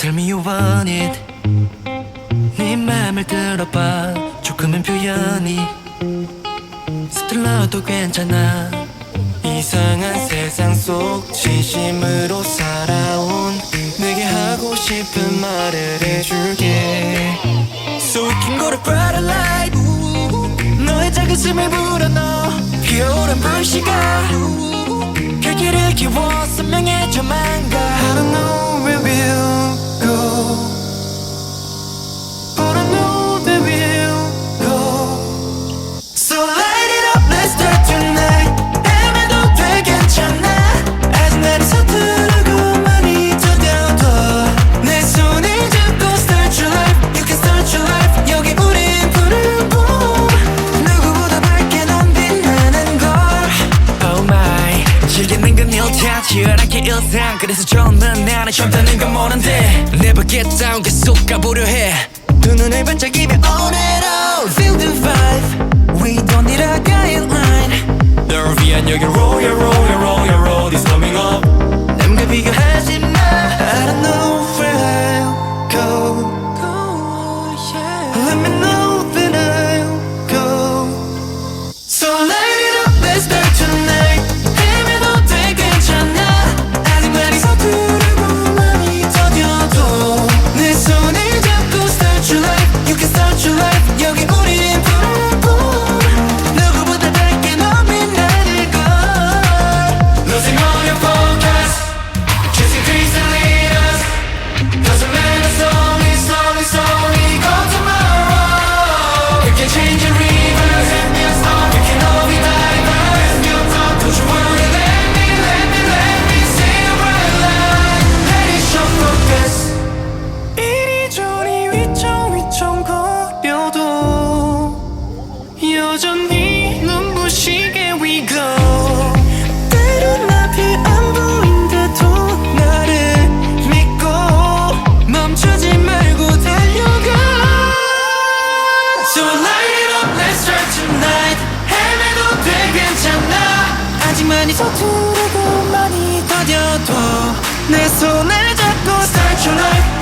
Tell me you want it. 네 맘을 들어봐. 조금은 표현이 서툴러도 괜찮아. 이상한 세상 속 진심으로 살아온 내게 하고 싶은 말을 해줄게. So we can go to brighter light. 너의 작은 숨을 불어넣어. 피어오른 불씨가. 그 길을 키워 선명해져만 가. I don't know 일타 치열하게 일상 그래서 처음은 나는 쉽다는 건 모른데 Never get down 계속 가보려 해두 눈을 반짝이며 on and on Feel the vibe We don't need a guideline 널 위한 여기 roll life 여기 아 아직 많이 서투르고 많이 더뎌도 내 손을 잡고 Start your life,